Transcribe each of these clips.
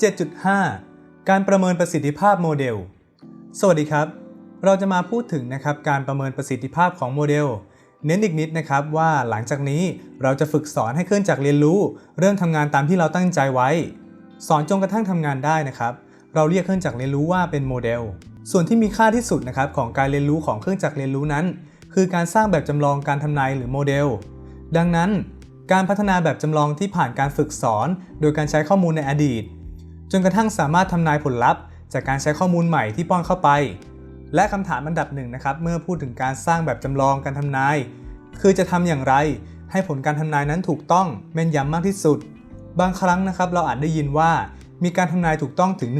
7.5 การประเมินประสิทธิภาพโมเดล สวัสดีครับ เราจะมาพูดถึงนะครับการประเมินประสิทธิภาพของโมเดล เน้นอีกนิดนะครับว่าหลังจากนี้เราจะฝึกสอนให้เครื่องจักรเรียนรู้ เริ่มทำงานตามที่เราตั้งใจไว้ สอนจนกระทั่งทำงานได้นะครับ เราเรียกเครื่องจักรเรียนรู้ว่าเป็นโมเดล ส่วนที่มีค่าที่สุดนะครับของการเรียนรู้ของเครื่องจักรเรียนรู้นั้น คือการสร้างแบบจำลองการทำนายหรือโมเดล ดังนั้น การพัฒนาแบบจำลองที่ผ่านการฝึกสอน โดยการใช้ข้อมูลในอดีต จนกระทั่งสามารถทำนายผลลัพธ์ จากการใช้ข้อมูลใหม่ที่ป้อนเข้าไป และคำถามอันดับหนึ่งนะครับเมื่อพูดถึงการสร้างแบบจำลองการทำนาย คือจะทำอย่างไรให้ผลการทำนายนั้นถูกต้องแม่นยำมากที่สุด บางครั้งนะครับเราอาจได้ยินว่ามีการทำนายถูกต้องถึง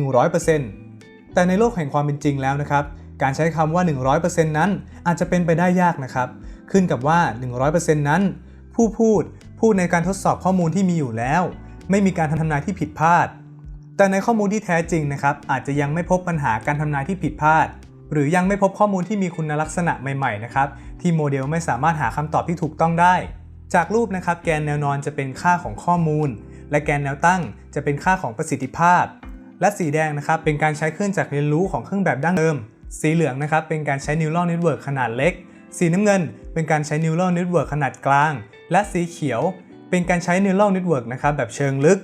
100%แต่ในโลกแห่งความเป็นจริงแล้วนะครับการใช้คำว่า 100%นั้นอาจจะเป็นไปได้ยากนะครับ ขึ้นกับว่า 100%นั้น ผู้พูดพูดในการทดสอบข้อมูลที่มีอยู่แล้ว ไม่มีการทำนายที่ผิดพลาด แต่ในข้อมูลที่แท้จริงนะครับอาจจะยังไม่พบปัญหาการทำนายที่ผิดพลาด หรือยังไม่พบข้อมูลที่มีคุณลักษณะใหม่ๆนะครับที่โมเดลไม่สามารถหาคำตอบที่ถูกต้องได้ จากรูปนะครับแกนแนวนอนจะเป็นค่าของข้อมูล และแกนแนวตั้งจะเป็นค่าของประสิทธิภาพ และสีแดงนะครับเป็นการใช้เครื่องจักรเรียนรู้ของเครื่องแบบดั้งเดิม สีเหลืองนะครับเป็นการใช้ neural network ขนาดเล็ก สีน้ำเงิน เป็นการใช้ neural network ขนาดกลาง และสีเขียว เป็นการใช้ neural network นะครับแบบเชิงลึก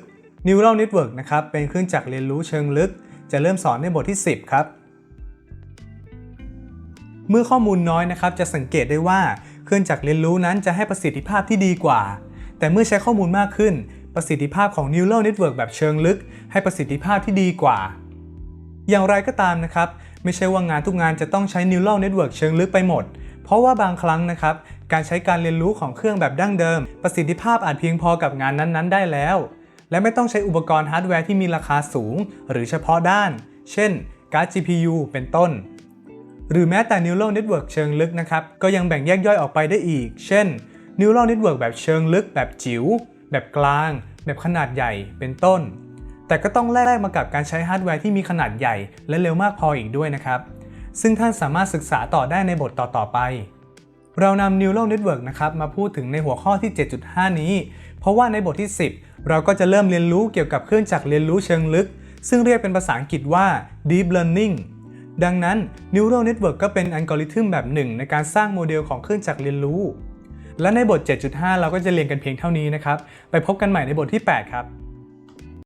neural network นะครับเป็นเครื่องจักรเรียนรู้เชิงลึก จะเริ่มสอนในบทที่ 10 ครับ เมื่อข้อมูลน้อยนะครับจะสังเกตได้ว่าเครื่องจักรเรียนรู้นั้นจะให้ประสิทธิภาพที่ดีกว่า แต่เมื่อใช้ข้อมูลมากขึ้น ประสิทธิภาพของ neural network แบบเชิงลึก ให้ประสิทธิภาพที่ดีกว่า อย่างไรก็ตามนะครับ ไม่ใช่ว่างานทุกงานจะต้องใช้ neural network เชิงลึกไปหมด เพราะว่าบางครั้งนะครับการใช้การเรียนรู้ของเครื่องแบบดั้งเดิม ประสิทธิภาพอาจเพียงพอกับงานนั้นๆ ได้แล้ว และไม่ต้องใช้อุปกรณ์ฮาร์ดแวร์ที่มีราคาสูง หรือเฉพาะด้าน เช่น การ์ด GPU เป็นต้น หรือแม้แต่ neural network เชิงลึกนะครับ ก็ยังแบ่งแยกย่อยออกไปได้อีก เช่น neural network แบบเชิงลึก แบบจิ๋ว แบบกลาง แบบขนาดใหญ่ เป็นต้น แต่ก็ต้องแลกมากับการใช้ฮาร์ดแวร์ที่มีขนาดใหญ่ และเร็วมากพออีกด้วยนะครับ ซึ่งท่านสามารถศึกษาต่อได้ในบทต่อๆไป เรานำ neural network นะครับมาพูดถึงในหัวข้อที่ 7.5 นี้ เพราะว่าในบทที่ 10 เราก็จะเริ่มเรียนรู้เกี่ยวกับเครื่องจักรเรียนรู้เชิงลึก ซึ่งเรียกเป็นภาษาอังกฤษว่า deep learning ดังนั้น neural network ก็เป็นอัลกอริทึมแบบหนึ่งในการสร้างโมเดลของเครื่องจักรเรียนรู้ และในบท 7.5 เราก็จะเรียนกันเพียงเท่านี้นะครับ ไปพบกันใหม่ในบทที่ 8 ครับ